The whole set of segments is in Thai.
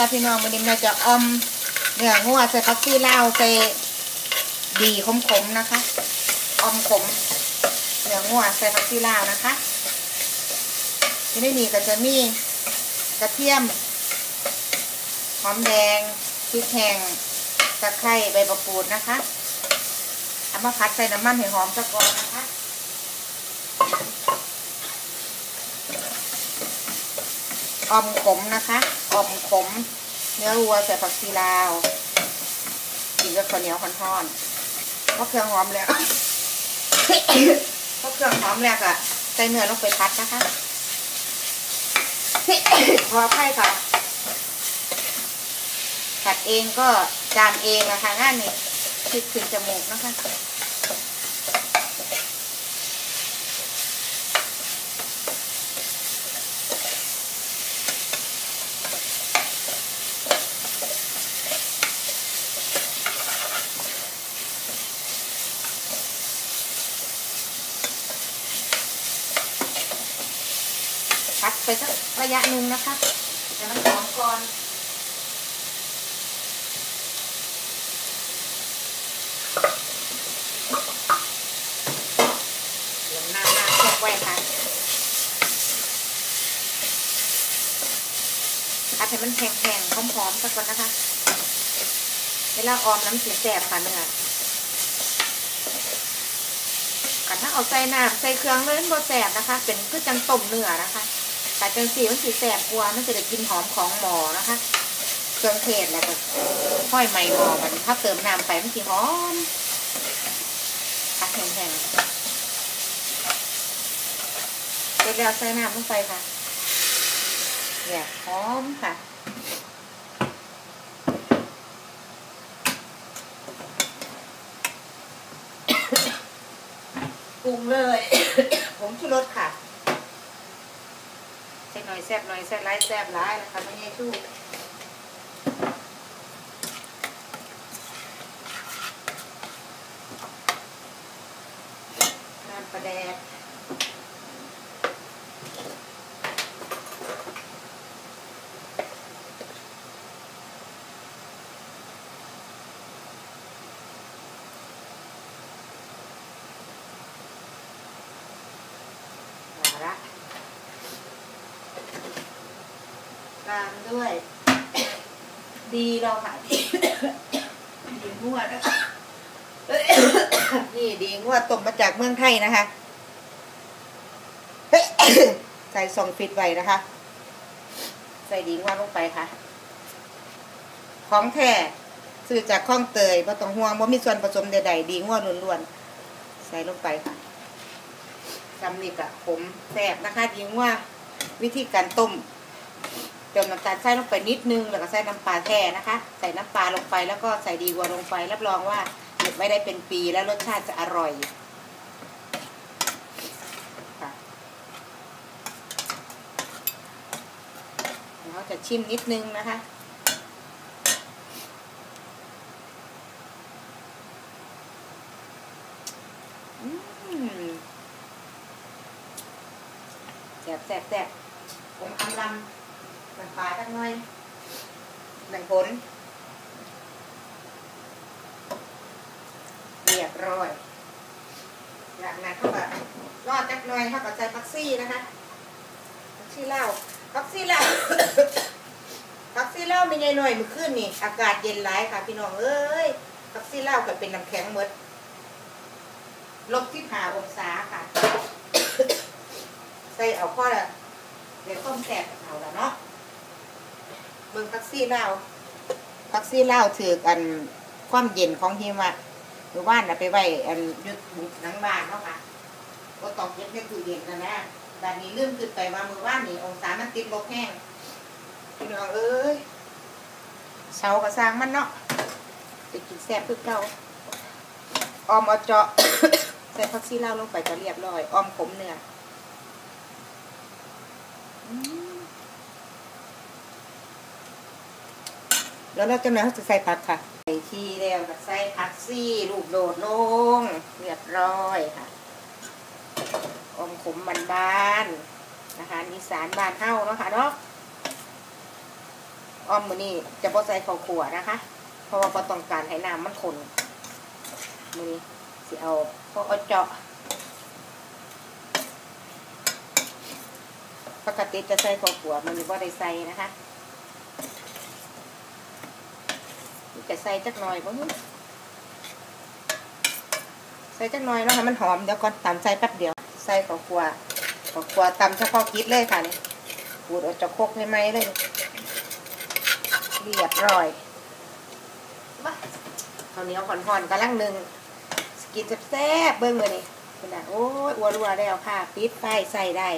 จ้าพี่น้องวันนี้แม่จะอมเนื้องัวใส่ผักชีลาวใส่ดีขมๆนะคะ อมขมเนื้องัวใส่ผักชีลาวนะคะ ที่ไม่มีก็จะมีกระเทียมหอมแดงพริกแห้งตะไคร้ใบมะกรูดนะคะเอามาผัดใส่น้ำมันให้หอมสักก่อนนะคะ ออมขมนะคะออมขม เนื้อวัวใส่ผักชีลาวกินกับข้าวเหนียวคอนทอนเพราะเครื่องหอมแล้วเพราะเครื่องหอมแล้วอะใส่เนื้อลงไปพัดนะคะพอไพ่ค่ะผัดเองก็จามเองนะคะงานนี้คิดถึงจมูกนะคะ พัดไปสักระยะหนึ่งนะคะจะมันหอมก่อนเดี๋ยวหน้าหน้าแคบไว้ค่ะพัดให้มันแข็งๆหอมๆสักก่อนนะคะ เวลาออมน้ำสีแสบค่ะเนื้อกันถ้าเอาใส่น้ำใส่เครื่องเลยมันแสบนะคะ เป็นคือจังต้มเนื้อนะคะ แต่จังสีมันสีแสบกลัวมันจะได้กินหอมของหมอนะคะเครื่องเทศแล้วก็ห้อยไหม้หมอมันถ้าเติมน้ำไปมันสีหอมพักแห้งๆเสร็จแล้วใส่น้ำลงไปค่ะเนี่ยหอมค่ะปรุงเลย ผมชูรสค่ะ ใส่หน่อยแซ่บหน่อยแซ่บร้ายแซ่บร้ายนะคะไม่ใช่ชู้น้ำปลาแดกเอาละ ตามด้วย ดีเราค่ะดีงวดนะคะนี่ดีงวดต้มมาจากเมืองไทยนะคะใส่ซองฟิตไว้นะคะ ใส่ดีงวดลงไปค่ะ ของแท้ซื้อจากข้องเตยบ่ต้องห่วงว่ามีส่วนผสมใดๆดีงวดล้วนๆ ใส่ลงไปค่ะจำนี่กะผมแซ่บนะคะดีงวดวิธีการต้ม เติมน้ำตาลใส่ลงไปนิดนึงแล้วก็ใส่น้ำปลาแท้นะคะ ใส่น้ำปลาลงไปแล้วก็ใส่ดีวัวลงไป รับรองว่าเก็บไว้ได้เป็นปีแล้วรสชาติจะอร่อยค่ะเราจะชิมนิดนึงนะคะแซ่บแซ่บแซ่บผมอำลำ มันปลาสักหน่อยแบ่งผลเรียบร้อยจากนั้นเขาก็รอดจักหน่อยเขาก็ใส่พักซี่นะคะพักซี่เหล้าพักซี่เหล้าพักซี่เหล้าม่ใหญ่หน่อยมื่อคืนนี่อากาศเย็นร้ายค่ะพี่น้องเอ้ยพักซี่เหล้าก็เป็นน้ำแข็งหมดลบที่หาองศาค่ะ ใส่เอาข้อละเดี๋ยวต้มแสบเอาแล้วเนาะ เบิ่งทักซี่เล่าทักซี่เล่าถือกันความเย็นของหิมะหรือว่านไปไว้อันยุดบุกหลังบ้านเนาะค่ะก็ตองเก็บในตู้เย็นนะนะด้านนี้ลืมขึ้นไปว่ามือว่านนี่องศามันติดลบแห้งพี่น้องเอ้ยเสากระสร้างมันเนาะไปกินแซ่บคือเก่าออมเอาเจาะใส่พักซี่เล่าลงไปก็เรียบร้อย ออมขมเนื้อ แล้วเราจะมาเขาจะใส่ผักค่ะใส่ที่แล้วก็ใส่ผักซี่ลูกโดดลงเรียบร้อยค่ะอมขมบานบานนะคะอีสานบานเฮ้าเนาะค่ะเนาะออ้อมมือนี้จะบ่ใส่ข้าวขัวนะคะ เพราะว่าบ่ต้องการให้น้ำมันข้นมือนี้สิเอาพวกเอาเจาะปกติจะใส่ข้าวขัวมันนี้บ่ได้ใส่นะคะ จะใส่จักหน่อยบ่ฮึใส่จักหน่อยเนาะให้มันหอมเดี๋ยวก่อนตำใส่แป๊บเดียว ใส่ข้าวขัวข้าวขัวตำเฉพาะกิจเลยค่ะนี่ขูดออกจากครกให้ไหมเลย เรียบร้อยมาข้าวเหนียวห่อนๆกำลังหนึ่งสกินแซ่บๆเบิ้งเลยนี่คุณน่ะโอ้ยอัวรัวแล้วค่ะ ปิดไฟใส่ได้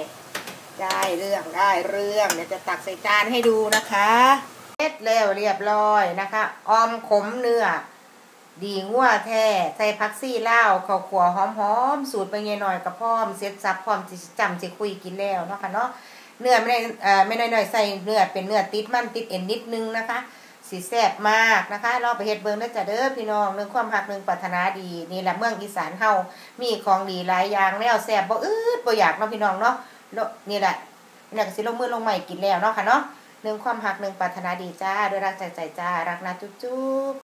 ได้เรื่องได้เรื่อง เดี๋ยวจะตักใส่จานให้ดูนะคะเส ร็จแล้วเรียบร้อยนะคะออมขมเนื้อ ดีงัวแท้ใส่ผักซี่เล่าข้าวขัวหอมๆสูตรไปเงยหน่อยกับพร้อมเซ็ตซับพร้อมสิจำสิคุยกินแล้วเนาะค่ะเนาะเนื้อไม่ได้เอ่อไม่น้อยๆใส่เนื้อเป็นเนื้อติดมันติดเอ็นนิดนึงนะคะสีแซ่บมากนะคะเราไปเฮ็ดเบิ่งได้จ้ะเด้อพี่น้องเรื่องความหักเรื่องปรารถนาดีนี่แหละเมืองอีสานเฮามีของดีหลายอย่างแล้วแซ่บบ่อืดบ่อยากเนาะพี่น้องเนาะนี่แหละนี่ก็สิลงมือลงใหม่กินแล้วเนาะค่ะเนาะ เนื่องความหักเนื่องปรารถนาดีจ้าด้วยรักจากใจจ้า รักนะจุ๊บ